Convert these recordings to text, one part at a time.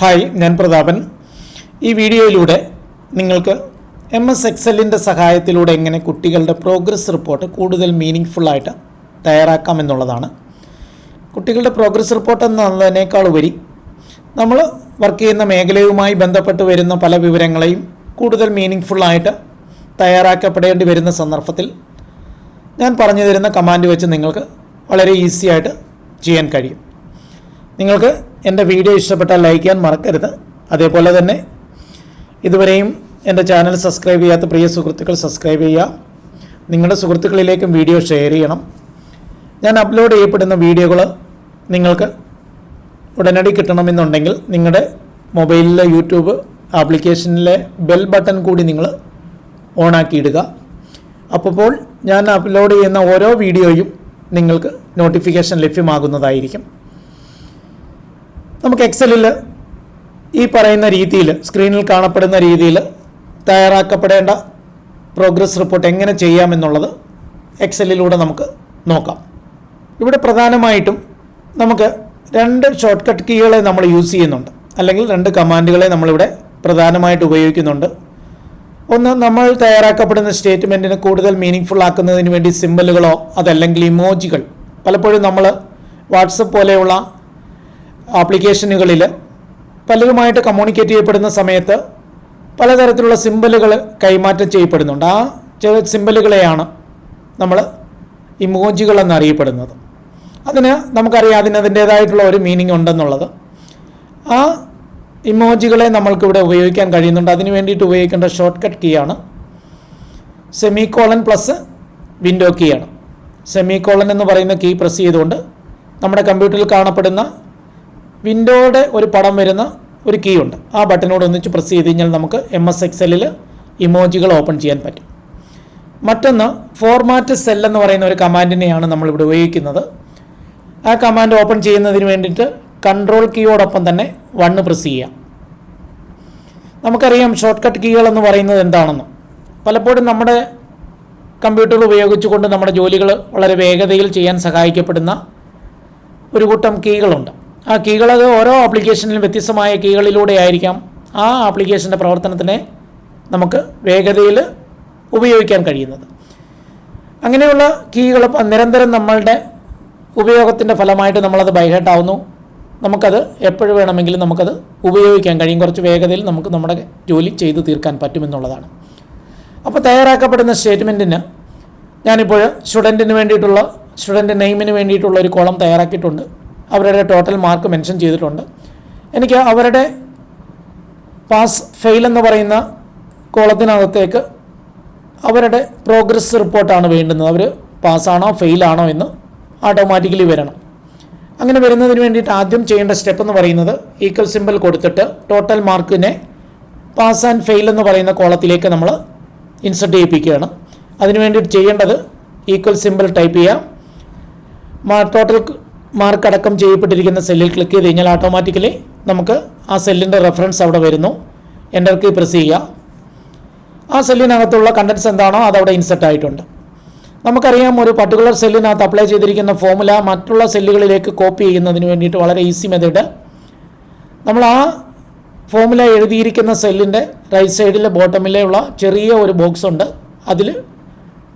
Hi ഞാൻ പ്രതാപൻ. ഈ വീഡിയോയിലൂടെ നിങ്ങൾക്ക് എം എസ് എക്സലിന്റെ സഹായത്തിലൂടെ എങ്ങനെ കുട്ടികളുടെ പ്രോഗ്രസ് റിപ്പോർട്ട് കൂടുതൽ മീനിങ് ഫുള്ളായിട്ട് തയ്യാറാക്കാം എന്നുള്ളതാണ്. കുട്ടികളുടെ പ്രോഗ്രസ് റിപ്പോർട്ട് എന്നതിനേക്കാൾ ഉപരി നമ്മൾ വർക്ക് ചെയ്യുന്ന മേഖലയുമായി ബന്ധപ്പെട്ട് വരുന്ന പല വിവരങ്ങളെയും കൂടുതൽ മീനിങ് ഫുള്ളായിട്ട് തയ്യാറാക്കപ്പെടേണ്ടി വരുന്ന സന്ദർഭത്തിൽ ഞാൻ പറഞ്ഞു തരുന്ന കമാൻഡ് വെച്ച് നിങ്ങൾക്ക് വളരെ ഈസി ആയിട്ട് ചെയ്യാൻ കഴിയും. നിങ്ങൾക്ക് എന്റെ വീഡിയോ ഇഷ്ടപ്പെട്ടാൽ ലൈക്ക് ചെയ്യാൻ മറക്കരുത്. അതേപോലെ തന്നെ ഇതുവരെയും എന്റെ ചാനൽ സബ്സ്ക്രൈബ് ചെയ്യാത്ത പ്രിയ സുഹൃത്തുക്കൾ സബ്സ്ക്രൈബ് ചെയ്യുക. നിങ്ങളുടെ സുഹൃത്തുക്കളിലേക്കും വീഡിയോ ഷെയർ ചെയ്യണം. ഞാൻ അപ്ലോഡ് ചെയ്യപ്പെടുന്ന വീഡിയോകൾ നിങ്ങൾക്ക് ഉടനടി കിട്ടണമെന്നുണ്ടെങ്കിൽ നിങ്ങളുടെ മൊബൈലിലെ യൂട്യൂബ് ആപ്ലിക്കേഷനിലെ ബെൽ ബട്ടൺ കൂടി നിങ്ങൾ ഓണാക്കിയിടുക. അപ്പോൾ ഞാൻ അപ്ലോഡ് ചെയ്യുന്ന ഓരോ വീഡിയോയും നിങ്ങൾക്ക് നോട്ടിഫിക്കേഷൻ ലഭ്യമാകുന്നതായിരിക്കും. നമുക്ക് എക്സലിൽ ഈ പറയുന്ന രീതിയിൽ സ്ക്രീനിൽ കാണപ്പെടുന്ന രീതിയിൽ തയ്യാറാക്കപ്പെടേണ്ട പ്രോഗ്രസ് റിപ്പോർട്ട് എങ്ങനെ ചെയ്യാമെന്നുള്ളത് എക്സലിലൂടെ നമുക്ക് നോക്കാം. ഇവിടെ പ്രധാനമായിട്ടും നമുക്ക് രണ്ട് ഷോർട്ട് കട്ട് കീകളെ നമ്മൾ യൂസ് ചെയ്യുന്നുണ്ട്. അല്ലെങ്കിൽ രണ്ട് കമാൻഡുകളെ നമ്മളിവിടെ പ്രധാനമായിട്ട് ഉപയോഗിക്കുന്നുണ്ട്. ഒന്ന് നമ്മൾ തയ്യാറാക്കപ്പെടുന്ന സ്റ്റേറ്റ്മെന്റിന് കൂടുതൽ മീനിങ് ആക്കുന്നതിന് വേണ്ടി സിമ്പലുകളോ അതല്ലെങ്കിൽ ഇമോജികൾ പലപ്പോഴും നമ്മൾ വാട്സപ്പ് പോലെയുള്ള ആപ്ലിക്കേഷനുകളിൽ പലരുമായിട്ട് കമ്മ്യൂണിക്കേറ്റ് ചെയ്യപ്പെടുന്ന സമയത്ത് പലതരത്തിലുള്ള സിമ്പലുകൾ കൈമാറ്റം ചെയ്യപ്പെടുന്നുണ്ട്. ആ ചില സിമ്പലുകളെയാണ് നമ്മൾ ഇമോജികൾ എന്നറിയപ്പെടുന്നത്. അതിന് നമുക്കറിയാം അതിന് അതിന്റേതായിട്ടുള്ള ഒരു മീനിങ് ഉണ്ടെന്നുള്ളത്. ആ ഇമോജികളെ നമ്മൾക്കിവിടെ ഉപയോഗിക്കാൻ കഴിയുന്നുണ്ട്. അതിന് വേണ്ടിയിട്ട് ഉപയോഗിക്കേണ്ട ഷോർട്ട് കട്ട് കീ ആണ്. Semicolon plus window key ആണ്. സെമി കോളൻ എന്ന് പറയുന്ന കീ പ്രസ് ചെയ്തുകൊണ്ട് നമ്മുടെ കമ്പ്യൂട്ടറിൽ കാണപ്പെടുന്ന വിൻഡോയുടെ ഒരു പടം വരുന്ന ഒരു കീ ഉണ്ട്. ആ ബട്ടനോട് ഒന്നിച്ച് പ്രസ് ചെയ്ത് കഴിഞ്ഞാൽ നമുക്ക് എം എസ് എക്സലിൽ ഇമോജികൾ ഓപ്പൺ ചെയ്യാൻ പറ്റും. മറ്റൊന്ന് ഫോർമാറ്റ് സെൽ എന്ന് പറയുന്ന ഒരു കമാൻഡിനെയാണ് നമ്മളിവിടെ ഉപയോഗിക്കുന്നത്. ആ കമാൻഡ് ഓപ്പൺ ചെയ്യുന്നതിന് വേണ്ടിയിട്ട് കൺട്രോൾ കീയോടൊപ്പം തന്നെ വണ്ണ് പ്രസ് ചെയ്യാം നമുക്കറിയാം ഷോർട്ട് കട്ട് കീകൾ എന്ന് പറയുന്നത് എന്താണെന്ന്. പലപ്പോഴും നമ്മുടെ കമ്പ്യൂട്ടർ ഉപയോഗിച്ചുകൊണ്ട് നമ്മുടെ ജോലികൾ വളരെ വേഗതയിൽ ചെയ്യാൻ സഹായിക്കപ്പെടുന്ന ഒരു കൂട്ടം കീകളുണ്ട് ആ കീകളത് ഓരോ ആപ്ലിക്കേഷനിലും വ്യത്യസ്തമായ കീകളിലൂടെ ആയിരിക്കാം. ആ ആപ്ലിക്കേഷന്റെ പ്രവർത്തനത്തിനെ നമുക്ക് വേഗതയിൽ ഉപയോഗിക്കാൻ കഴിയുന്നത്. അങ്ങനെയുള്ള കീകൾ നിരന്തരം നമ്മളുടെ ഉപയോഗത്തിന്റെ ഫലമായിട്ട് നമ്മളത് ബൈഹേട്ടാവുന്നു നമുക്കത് എപ്പോഴും വേണമെങ്കിലും നമുക്കത് ഉപയോഗിക്കാൻ കഴിയും. കുറച്ച് വേഗതയിൽ നമുക്ക് നമ്മുടെ ജോലി ചെയ്തു തീർക്കാൻ പറ്റുമെന്നുള്ളതാണ്. അപ്പോൾ തയ്യാറാക്കപ്പെടുന്ന സ്റ്റേറ്റ്മെന്റിന് ഞാനിപ്പോൾ സ്റ്റുഡന്റിന് വേണ്ടിയിട്ടുള്ള സ്റ്റുഡന്റ് നെയിമിന് വേണ്ടിയിട്ടുള്ള ഒരു കോളം തയ്യാറാക്കിയിട്ടുണ്ട്. അവരുടെ ടോട്ടൽ മാർക്ക് മെൻഷൻ ചെയ്തിട്ടുണ്ട്. എനിക്ക് അവരുടെ പാസ് ഫെയിൽ എന്ന് പറയുന്ന കോളത്തിനകത്തേക്ക് അവരുടെ പ്രോഗ്രസ് റിപ്പോർട്ടാണ് വേണ്ടുന്നത്. അവർ പാസ്സാണോ ഫെയിലാണോ എന്ന് ഓട്ടോമാറ്റിക്കലി വരണം. അങ്ങനെ വരുന്നതിന് വേണ്ടിയിട്ട് ആദ്യം ചെയ്യേണ്ട സ്റ്റെപ്പ് എന്ന് പറയുന്നത് ഈക്വൽ സിമ്പിൾ കൊടുത്തിട്ട് ടോട്ടൽ മാർക്കിനെ പാസ് ആൻഡ് ഫെയിൽ എന്ന് പറയുന്ന കോളത്തിലേക്ക് നമ്മൾ ഇൻസർട്ട് ചെയ്യിപ്പിക്കുകയാണ്. അതിന് വേണ്ടിയിട്ട് ചെയ്യേണ്ടത് ഈക്വൽ സിമ്പിൾ ടൈപ്പ് ചെയ്യാം. ടോട്ടൽ മാർക്ക് അടക്കം ചെയ്യപ്പെട്ടിരിക്കുന്ന സെല്ലിൽ ക്ലിക്ക് ചെയ്ത് കഴിഞ്ഞാൽ ഓട്ടോമാറ്റിക്കലി നമുക്ക് ആ സെല്ലിന്റെ റെഫറൻസ് അവിടെ വരുന്നു. എന്റർ കീ പ്രസ് ചെയ്യുക. ആ സെല്ലിനകത്തുള്ള കണ്ടൻസ് എന്താണോ അതവിടെ ഇൻസെർട്ട് ആയിട്ടുണ്ട്. നമുക്കറിയാം ഒരു പർട്ടിക്കുലർ സെല്ലിനകത്ത് അപ്ലൈ ചെയ്തിരിക്കുന്ന ഫോമുല മറ്റുള്ള സെല്ലുകളിലേക്ക് കോപ്പി ചെയ്യുന്നതിന് വേണ്ടിയിട്ട് വളരെ ഈസി മെത്തേഡ് നമ്മൾ ആ ഫോമുല എഴുതിയിരിക്കുന്ന സെല്ലിന്റെ റൈറ്റ് സൈഡിലെ ബോട്ടമിലുള്ള ചെറിയ ഒരു ബോക്സ് ഉണ്ട്. അതിൽ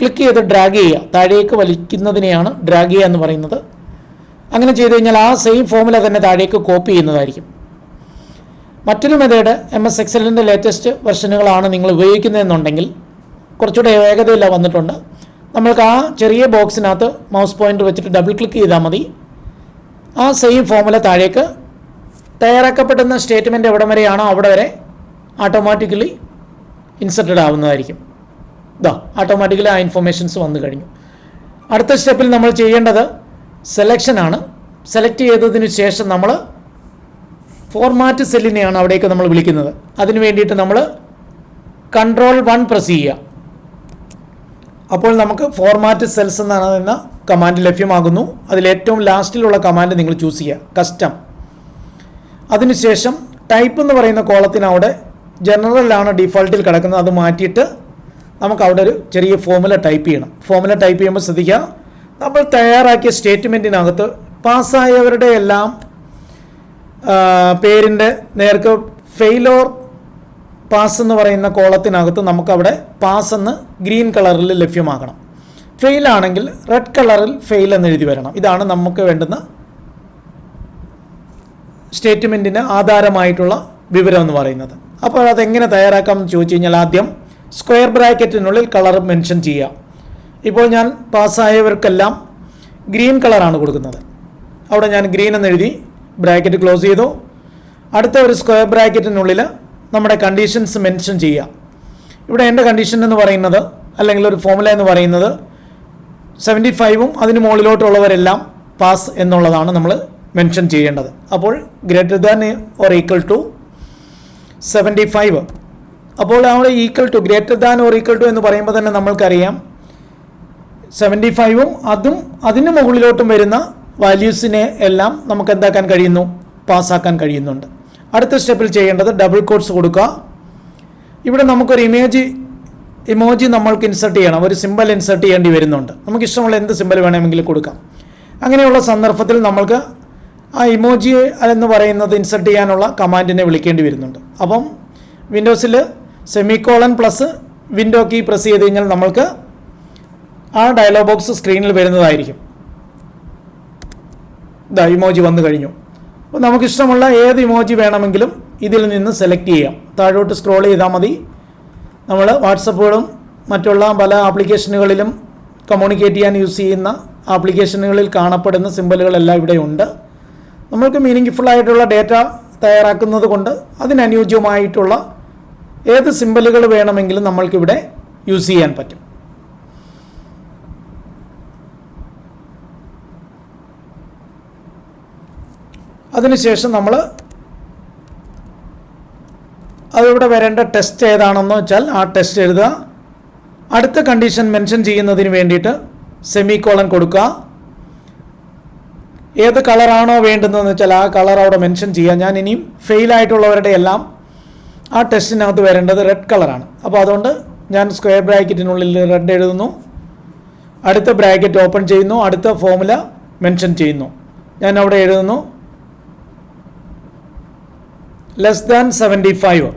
ക്ലിക്ക് ചെയ്ത് ഡ്രാഗ് ചെയ്യുക. താഴേക്ക് വലിക്കുന്നതിനെയാണ് ഡ്രാഗ് ചെയ്യുക എന്ന് പറയുന്നത്. അങ്ങനെ ചെയ്തു കഴിഞ്ഞാൽ ആ സെയിം ഫോമുല തന്നെ താഴേക്ക് കോപ്പി ചെയ്യുന്നതായിരിക്കും. മറ്റൊരു മെത്തേഡ് എം എസ് എക്സലിന്റെ ലേറ്റസ്റ്റ് വെർഷനുകളാണ് നിങ്ങൾ ഉപയോഗിക്കുന്നതെന്നുണ്ടെങ്കിൽ കുറച്ചുകൂടെ വേഗതയില്ല വന്നിട്ടുണ്ട്. നമ്മൾക്ക് ആ ചെറിയ ബോക്സിനകത്ത് മൗസ് പോയിന്റ് വെച്ചിട്ട് ഡബിൾ ക്ലിക്ക് ചെയ്താൽ മതി. ആ സെയിം ഫോമുല താഴേക്ക് തയ്യാറാക്കപ്പെടുന്ന സ്റ്റേറ്റ്മെന്റ് എവിടെ വരെയാണോ അവിടെ വരെ ഓട്ടോമാറ്റിക്കലി ഇൻസർട്ടഡ് ആവുന്നതായിരിക്കും. ഇതാ ഓട്ടോമാറ്റിക്കലി ആ ഇൻഫർമേഷൻസ് വന്നു കഴിഞ്ഞു. അടുത്ത സ്റ്റെപ്പിൽ നമ്മൾ ചെയ്യേണ്ടത് സെലക്ഷനാണ് സെലക്ട് ചെയ്തതിന് ശേഷം നമ്മൾ ഫോർമാറ്റ് സെല്ലിനെയാണ് അവിടേക്ക് നമ്മൾ വിളിക്കുന്നത്. അതിന് വേണ്ടിയിട്ട് നമ്മൾ കൺട്രോൾ വൺ പ്രസ് ചെയ്യുക. അപ്പോൾ നമുക്ക് ഫോർമാറ്റ് സെൽസ് എന്നാണ് എന്ന കമാൻഡ് ലഭ്യമാകുന്നു. അതിൽ ഏറ്റവും ലാസ്റ്റിലുള്ള കമാൻഡ് നിങ്ങൾ ചൂസ് ചെയ്യുക. കസ്റ്റം അതിനുശേഷം ടൈപ്പ് എന്ന് പറയുന്ന കോളത്തിനവിടെ ജനറലാണ് ഡിഫോൾട്ടിൽ കിടക്കുന്നത്. അത് മാറ്റിയിട്ട് നമുക്ക് അവിടെ ഒരു ചെറിയ ഫോമുല ടൈപ്പ് ചെയ്യണം. ഫോമുല ടൈപ്പ് ചെയ്യുമ്പോൾ ശ്രദ്ധിക്കുക. നമ്മൾ തയ്യാറാക്കിയ സ്റ്റേറ്റ്മെന്റിനകത്ത് പാസ്സായവരുടെ എല്ലാം പേരിന്റെ നേർക്ക് ഫെയിലോർ പാസ് എന്ന് പറയുന്ന കോളത്തിനകത്ത് നമുക്കവിടെ പാസ് എന്ന് ഗ്രീൻ കളറിൽ ലഭ്യമാക്കണം ഫെയിൽ ആണെങ്കിൽ റെഡ് കളറിൽ ഫെയിൽ എന്ന് എഴുതി വരണം. ഇതാണ് നമുക്ക് വേണ്ടുന്ന സ്റ്റേറ്റ്മെന്റിന് ആധാരമായിട്ടുള്ള വിവരം എന്ന് പറയുന്നത്. അപ്പോൾ അതെങ്ങനെ തയ്യാറാക്കാമെന്ന് ചോദിച്ചു കഴിഞ്ഞാൽ ആദ്യം സ്ക്വയർ ബ്രാക്കറ്റിനുള്ളിൽ കളർ മെൻഷൻ ചെയ്യുക. ഇപ്പോൾ ഞാൻ പാസ്സായവർക്കെല്ലാം ഗ്രീൻ കളറാണ് കൊടുക്കുന്നത്. അവിടെ ഞാൻ ഗ്രീൻ എന്ന് എഴുതി ബ്രാക്കറ്റ് ക്ലോസ് ചെയ്തു. അടുത്ത ഒരു സ്ക്വയർ ബ്രാക്കറ്റിനുള്ളിൽ നമ്മുടെ കണ്ടീഷൻസ് മെൻഷൻ ചെയ്യുക ഇവിടെ എന്റെ കണ്ടീഷൻ എന്ന് പറയുന്നത് അല്ലെങ്കിൽ ഒരു ഫോമുല എന്ന് പറയുന്നത് സെവന്റി ഫൈവും അതിന് മുകളിലോട്ടുള്ളവരെല്ലാം പാസ് എന്നുള്ളതാണ് നമ്മൾ മെൻഷൻ ചെയ്യേണ്ടത്. അപ്പോൾ greater than or equal to seventy five അപ്പോൾ നമ്മൾ equal to greater than or equal to എന്ന് പറയുമ്പോൾ തന്നെ നമ്മൾക്കറിയാം സെവന്റി ഫൈവും അതും അതിന് മുകളിലോട്ടും വരുന്ന വാല്യൂസിനെ എല്ലാം നമുക്ക് എന്താക്കാൻ കഴിയുന്നു? പാസ്സാക്കാൻ കഴിയുന്നുണ്ട്. അടുത്ത സ്റ്റെപ്പിൽ ചെയ്യേണ്ടത് ഡബിൾ കോഡ്സ് കൊടുക്കുക. ഇവിടെ നമുക്കൊരു ഇമേജ് ഇമോജി നമ്മൾക്ക് ഇൻസർട്ട് ചെയ്യണം. ഒരു സിമ്പൽ ഇൻസർട്ട് ചെയ്യേണ്ടി വരുന്നുണ്ട്. നമുക്ക് ഇഷ്ടമുള്ള എന്ത് സിമ്പൽ വേണമെങ്കിലും കൊടുക്കാം. അങ്ങനെയുള്ള സന്ദർഭത്തിൽ നമ്മൾക്ക് ആ ഇമോജി എന്ന് പറയുന്നത് ഇൻസർട്ട് ചെയ്യാനുള്ള കമാൻഡിനെ വിളിക്കേണ്ടി വരുന്നുണ്ട്. അപ്പം വിൻഡോസിൽ semicolon plus window key press ചെയ്ത് കഴിഞ്ഞാൽ നമ്മൾക്ക് ആ ഡയലോഗ് ബോക്സ് സ്ക്രീനിൽ വരുന്നതായിരിക്കും. ഇതാ ഇമോജി വന്നു കഴിഞ്ഞു. അപ്പോൾ നമുക്കിഷ്ടമുള്ള ഏത് ഇമോജി വേണമെങ്കിലും ഇതിൽ നിന്ന് സെലക്ട് ചെയ്യാം. താഴോട്ട് സ്ക്രോൾ ചെയ്താൽ മതി. നമ്മൾ വാട്സപ്പുകളും മറ്റുള്ള പല ആപ്ലിക്കേഷനുകളിലും കമ്മ്യൂണിക്കേറ്റ് ചെയ്യാൻ യൂസ് ചെയ്യുന്ന ആപ്ലിക്കേഷനുകളിൽ കാണപ്പെടുന്ന സിമ്പലുകളെല്ലാം ഇവിടെയുണ്ട് നമ്മൾക്ക് മീനിങ് ആയിട്ടുള്ള ഡേറ്റ തയ്യാറാക്കുന്നത് കൊണ്ട് അതിനനുയോജ്യമായിട്ടുള്ള ഏത് സിമ്പലുകൾ വേണമെങ്കിലും നമ്മൾക്കിവിടെ യൂസ് ചെയ്യാൻ പറ്റും. അതിനുശേഷം നമ്മൾ അതിവിടെ വരേണ്ട ടെസ്റ്റ് ഏതാണെന്ന് വെച്ചാൽ ആ ടെസ്റ്റ് എഴുതുക. അടുത്ത കണ്ടീഷൻ മെൻഷൻ ചെയ്യുന്നതിന് വേണ്ടിയിട്ട് സെമി കോളൻ കൊടുക്കുക. ഏത് കളറാണോ വേണ്ടതെന്ന് വെച്ചാൽ ആ കളർ അവിടെ മെൻഷൻ ചെയ്യുക ഞാൻ ഇനിയും ഫെയിലായിട്ടുള്ളവരുടെ എല്ലാം ആ ടെസ്റ്റിനകത്ത് വരേണ്ടത് റെഡ് കളറാണ് അപ്പോൾ അതുകൊണ്ട് ഞാൻ സ്ക്വയർ ബ്രാക്കറ്റിനുള്ളിൽ റെഡ് എഴുതുന്നു. അടുത്ത ബ്രാക്കറ്റ് ഓപ്പൺ ചെയ്യുന്നു. അടുത്ത ഫോമുല മെൻഷൻ ചെയ്യുന്നു. ഞാൻ അവിടെ എഴുതുന്നു. ലെസ് ദാൻ സെവന്റി ഫൈവ്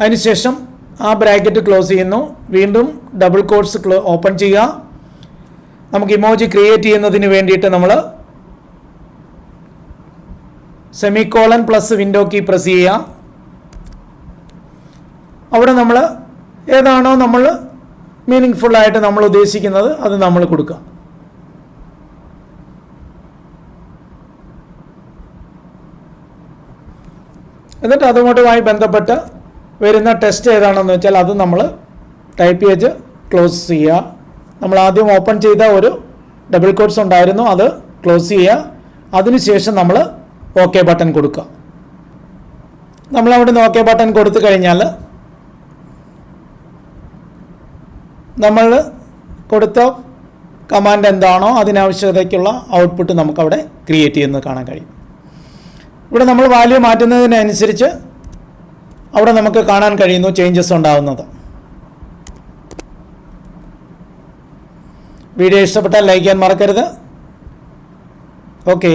അതിനുശേഷം ആ ബ്രാക്കറ്റ് ക്ലോസ് ചെയ്യുന്നു. വീണ്ടും ഡബിൾ കോഡ്സ് ഓപ്പൺ ചെയ്യുക. നമുക്ക് ഇമോജി ക്രിയേറ്റ് ചെയ്യുന്നതിന് വേണ്ടിയിട്ട് നമ്മൾ semicolon plus window key press ചെയ്യുക. അവിടെ നമ്മൾ ഏതാണോ നമ്മൾ മീനിങ് ഫുള്ളായിട്ട് നമ്മൾ ഉദ്ദേശിക്കുന്നത് അത് നമ്മൾ കൊടുക്കുക. എന്നിട്ട് അതുമായിട്ടുമായി ബന്ധപ്പെട്ട് വരുന്ന ടെസ്റ്റ് ഏതാണെന്ന് വെച്ചാൽ അത് നമ്മൾ ടൈപ്പ് ചെയ്ത് ക്ലോസ് ചെയ്യുക. നമ്മൾ ആദ്യം ഓപ്പൺ ചെയ്ത ഒരു ഡബിൾ കോഡ്സ് ഉണ്ടായിരുന്നു അത് ക്ലോസ് ചെയ്യുക. അതിനുശേഷം നമ്മൾ ഓക്കെ ബട്ടൺ കൊടുക്കുക. നമ്മൾ അവിടെ നിന്ന് ഓക്കെ ബട്ടൺ കൊടുത്തു കഴിഞ്ഞാൽ നമ്മൾ കൊടുത്ത കമാൻഡ് എന്താണോ അതിനാവശ്യതയ്ക്കുള്ള ഔട്ട്പുട്ട് നമുക്കവിടെ ക്രിയേറ്റ് ചെയ്യുന്നത് കാണാൻ കഴിയും. ഇവിടെ നമ്മൾ വാല്യൂ മാറ്റുന്നതിനനുസരിച്ച് അവിടെ നമുക്ക് കാണാൻ കഴിയുന്നു ചേഞ്ചസ് ഉണ്ടാകുന്നത് വീഡിയോ ഇഷ്ടപ്പെട്ടാൽ ലൈക്ക് ചെയ്യാൻ മറക്കരുത്. ഓക്കെ